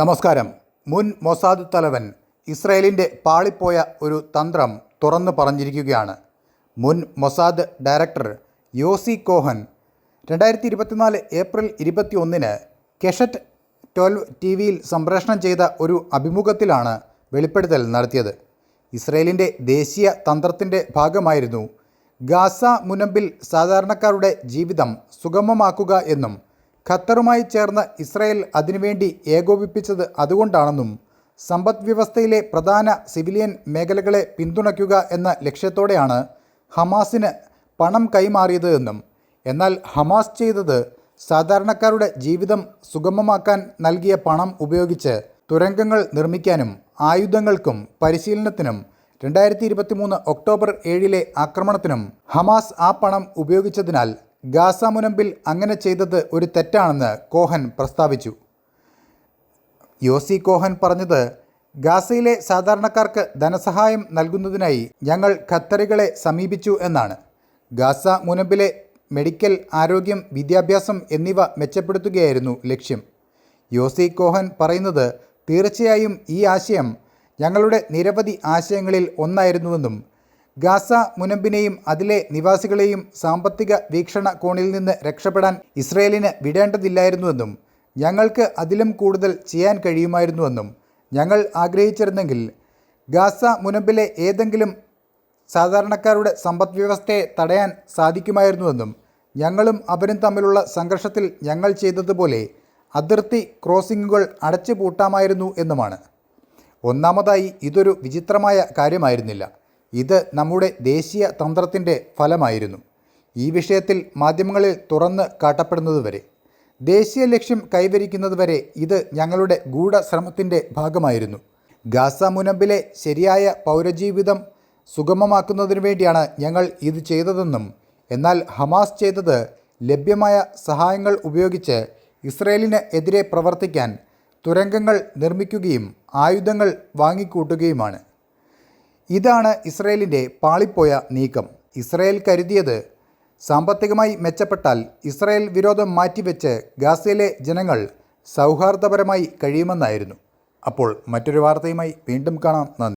നമസ്കാരം. മുൻ മൊസാദ് തലവൻ ഇസ്രയേലിന്റെ പാളിപ്പോയ ഒരു തന്ത്രം തുറന്നു പറഞ്ഞിരിക്കുകയാണ്. മുൻ മൊസാദ് ഡയറക്ടർ യോസി കോഹൻ രണ്ടായിരത്തി ഇരുപത്തിനാല് ഏപ്രിൽ ഇരുപത്തി ഒന്നിന് കെഷറ്റ് ട്വൽവ് ടി വിയിൽ സംപ്രേഷണം ചെയ്ത ഒരു അഭിമുഖത്തിലാണ് വെളിപ്പെടുത്തൽ നടത്തിയത്. ഇസ്രയേലിന്റെ ദേശീയ തന്ത്രത്തിന്റെ ഭാഗമായിരുന്നു ഗാസ മുനമ്പിൽ സാധാരണക്കാരുടെ ജീവിതം സുഗമമാക്കുക എന്നും ഖത്തറുമായി ചേർന്ന് ഇസ്രായേൽ അതിനുവേണ്ടി ഏകോപിപ്പിച്ചത് അതുകൊണ്ടാണെന്നും സമ്പദ് വ്യവസ്ഥയിലെ പ്രധാന സിവിലിയൻ മേഖലകളെ പിന്തുണയ്ക്കുക എന്ന ലക്ഷ്യത്തോടെയാണ് ഹമാസിന് പണം കൈമാറിയത് എന്നും എന്നാൽ ഹമാസ് ചെയ്തത് സാധാരണക്കാരുടെ ജീവിതം സുഗമമാക്കാൻ നൽകിയ പണം ഉപയോഗിച്ച് തുരങ്കങ്ങൾ നിർമ്മിക്കാനും ആയുധങ്ങൾക്കും പരിശീലനത്തിനും രണ്ടായിരത്തി ഇരുപത്തി മൂന്ന് ഒക്ടോബർ ഏഴിലെ ആക്രമണത്തിനും ഹമാസ് ആ പണം ഉപയോഗിച്ചതിനാൽ ഗാസ മുനമ്പിൽ അങ്ങനെ ചെയ്തത് ഒരു തെറ്റാണെന്ന് കോഹൻ പ്രസ്താവിച്ചു. യോസി കോഹൻ പറഞ്ഞത് ഗാസയിലെ സാധാരണക്കാർക്ക് ധനസഹായം നൽകുന്നതിനായി ഞങ്ങൾ ഖത്തറികളെ സമീപിച്ചു എന്നാണ്. ഗാസ മുനമ്പിലെ മെഡിക്കൽ ആരോഗ്യം വിദ്യാഭ്യാസം എന്നിവ മെച്ചപ്പെടുത്തുകയായിരുന്നു ലക്ഷ്യം. യോസി കോഹൻ പറയുന്നത് തീർച്ചയായും ഈ ആശയം ഞങ്ങളുടെ നിരവധി ആശയങ്ങളിൽ ഒന്നായിരുന്നുവെന്നും ഗാസ മുനമ്പിനെയും അതിലെ നിവാസികളെയും സാമ്പത്തിക വീക്ഷണ കോണിൽ നിന്ന് രക്ഷപ്പെടാൻ ഇസ്രയേലിന് വിടേണ്ടതില്ലായിരുന്നുവെന്നും ഞങ്ങൾക്ക് അതിലും കൂടുതൽ ചെയ്യാൻ കഴിയുമായിരുന്നുവെന്നും ഞങ്ങൾ ആഗ്രഹിച്ചിരുന്നെങ്കിൽ ഗാസ മുനമ്പിലെ ഏതെങ്കിലും സാധാരണക്കാരുടെ സമ്പദ്വ്യവസ്ഥയെ തടയാൻ സാധിക്കുമായിരുന്നുവെന്നും ഞങ്ങളും അവരും തമ്മിലുള്ള സംഘർഷത്തിൽ ഞങ്ങൾ ചെയ്തതുപോലെ അതിർത്തി ക്രോസിങ്ങുകൾ അടച്ചു പൂട്ടാമായിരുന്നു എന്നുമാണ്. ഒന്നാമതായി ഇതൊരു വിചിത്രമായ കാര്യമായിരുന്നില്ല. ഇത് നമ്മുടെ ദേശീയ തന്ത്രത്തിന്റെ ഫലമായിരുന്നു. ഈ വിഷയത്തിൽ മാധ്യമങ്ങളിൽ തുറന്ന് കാട്ടപ്പെടുന്നതുവരെ. ദേശീയ ലക്ഷ്യം കൈവരിക്കുന്നതുവരെ ഇത് ഞങ്ങളുടെ ഗൂഢശ്രമത്തിന്റെ ഭാഗമായിരുന്നു. ഗാസ മുനമ്പിലെ ശരിയായ പൗരജീവിതം സുഗമമാക്കുന്നതിനു വേണ്ടിയാണ് ഞങ്ങൾ ഇത് ചെയ്തതെന്നും എന്നാൽ ഹമാസ് ചെയ്തത് ലഭ്യമായ സഹായങ്ങൾ ഉപയോഗിച്ച് ഇസ്രയേലിന് എതിരെ പ്രവർത്തിക്കാൻ തുരങ്കങ്ങൾ നിർമ്മിക്കുകയും ആയുധങ്ങൾ വാങ്ങിക്കൂട്ടുകയുമാണ്. ഇതാണ് ഇസ്രയേലിന്റെ പാളിപ്പോയ നീക്കം. ഇസ്രയേൽ കരുതിയത് സാമ്പത്തികമായി മെച്ചപ്പെട്ടാൽ ഇസ്രയേൽ വിരോധം മാറ്റിവെച്ച് ഗാസയിലെ ജനങ്ങൾ സൗഹാർദ്ദപരമായി കഴിയുമെന്നായിരുന്നു. അപ്പോൾ മറ്റൊരു വാർത്തയുമായി വീണ്ടും കാണാം. നന്ദി.